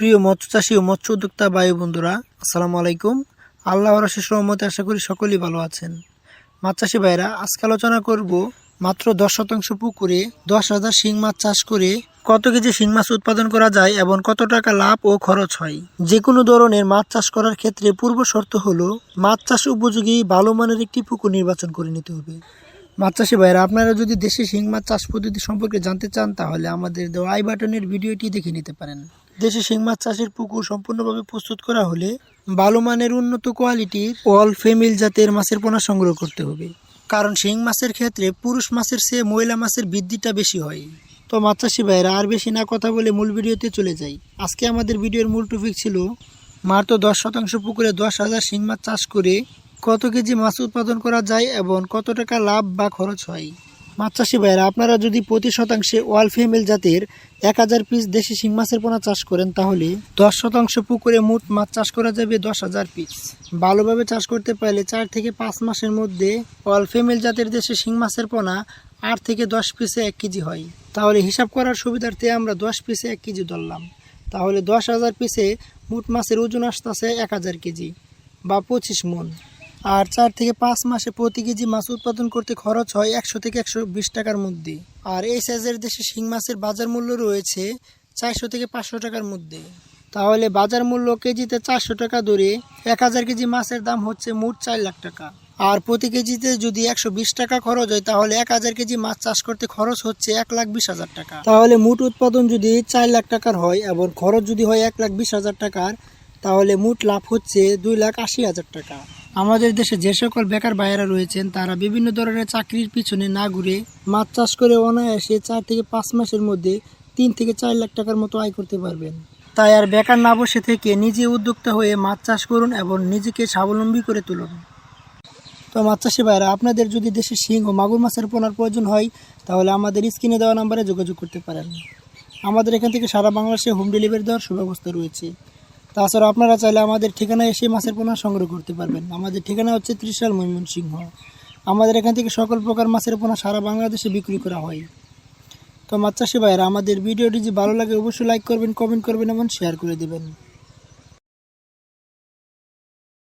প্রিয় মৎস্য চাষী ও মৎস্য উদ্যোক্তা বায়ু বন্ধুরা, আসসালামু আলাইকুম। আল্লাহর শেষ রহমতে আশা করি সকলেই ভালো আছেন। মাছ চাষি ভাইরা, আজকে আলোচনা করব মাত্র দশ শতাংশ পুকুরে দশ হাজার শিং মাছ চাষ করে কত কেজি শিং মাছ উৎপাদন করা যায় এবং কত টাকা লাভ ও খরচ হয়। যে কোনো ধরনের মাছ চাষ করার ক্ষেত্রে পূর্ব শর্ত হলো মাছ চাষ উপযোগী ভালো মানের একটি পুকুর নির্বাচন করে নিতে হবে। মাছ চাষি ভাইরা, আপনারা যদি দেশি শিং মাছ চাষ পদ্ধতি সম্পর্কে জানতে চান তাহলে আমাদের দেওয়া আই বাটনের ভিডিওটি দেখে নিতে পারেন। দেশি শিং মাছ চাষের পুকুর সম্পূর্ণভাবে প্রস্তুত করা হলে ভালো মানের উন্নত কোয়ালিটির অল ফেমিল জাতের মাছের পোনা সংগ্রহ করতে হবে। কারণ শিং মাছের ক্ষেত্রে পুরুষ মাছের চেয়ে মহিলা মাছের বৃদ্ধিটা বেশি হয়। তো মাছ চাষি ভাইরা আর বেশি না কথা বলে মূল ভিডিওতে চলে যাই। আজকে আমাদের ভিডিওর মূল টপিক ছিল, মাত্র দশ শতাংশ পুকুরে দশ হাজার শিং মাছ চাষ করে কত কেজি মাছ উৎপাদন করা যায় এবং কত টাকা লাভ বা খরচ হয়। মাছ চাষি ভাইরা আপনারা যদি প্রতি শতাংশে ওয়াল ফিমেল জাতের এক হাজার পিস দেশি শিং মাছের পোনা চাষ করেন তাহলে দশ শতাংশ পুকুরে মোট মাছ চাষ করা যাবে দশ হাজার পিস ভালোভাবে চাষ করতে পারলে চার থেকে পাঁচ মাসের মধ্যে ওয়াল ফিমেল জাতের দেশি শিং মাছের পোনা আট থেকে দশ পিসে এক কেজি হয়। তাহলে হিসাব করার সুবিধার্থে আমরা দশ পিসে এক কেজি ধরলাম। তাহলে দশ হাজার পিসে মোট মাছের ওজন আসতেছে এক হাজার কেজি বা পঁচিশ মন। আর চার থেকে পাঁচ মাসে প্রতি কেজি মাছ উৎপাদন করতে খরচ হয় একশো থেকে একশো বিশ টাকার মধ্যে। আর এই সাইজের দেশে শিং মাছের বাজার মূল্য রয়েছে চারশো থেকে পাঁচশো টাকার মধ্যে। তাহলে বাজার মূল্য কেজিতে চারশো টাকা ধরে এক হাজার কেজি মাছের দাম হচ্ছে মোট চার লাখ টাকা। আর প্রতি কেজিতে যদি একশো বিশ টাকা খরচ হয়, তাহলে এক হাজার কেজি মাছ চাষ করতে খরচ হচ্ছে এক লাখ বিশ হাজার টাকা। তাহলে মোট উৎপাদন যদি চার লাখ টাকার হয় এবং খরচ যদি হয় এক লাখ বিশ হাজার টাকার, তাহলে মোট লাভ হচ্ছে দুই লাখ আশি হাজার টাকা। আমাদের দেশে যে সকল বেকার ভাইয়েরা রয়েছেন, তারা বিভিন্ন ধরনের চাকরির পিছনে না ঘুরে মাছ চাষ করে অনায়াসে চার থেকে পাঁচ মাসের মধ্যে তিন থেকে চার লাখ টাকার মতো আয় করতে পারবেন। তাই আর বেকার না বসে থেকে নিজে উদ্যোক্তা হয়ে মাছ চাষ করুন এবং নিজেকে স্বাবলম্বী করে তুলুন। তো মাছ চাষি ভাইরা আপনাদের যদি দেশে শিং ও মাগুর মাছের পোনার প্রয়োজন হয়, তাহলে আমাদের স্ক্রিনে দেওয়া নাম্বারে যোগাযোগ করতে পারেন। আমাদের এখান থেকে সারা বাংলাদেশে হোম ডেলিভারি দেওয়ার সুব্যবস্থা রয়েছে। তাছাড়া আপনারা চাইলে আমাদের ঠিকানায় এসে মাছের পোনা সংগ্রহ করতে পারবেন। আমাদের ঠিকানা হচ্ছে ত্রিশাল ময়মনসিংহ। আমাদের এখান থেকে সকল প্রকার মাছের পোনা সারা বাংলাদেশে বিক্রি করা হয়। তো মাছ চাষি ভাইয়েরা, আমাদের ভিডিওটি যদি ভালো লাগে, অবশ্যই লাইক করবেন কমেন্ট করবেন এবং শেয়ার করে দেবেন।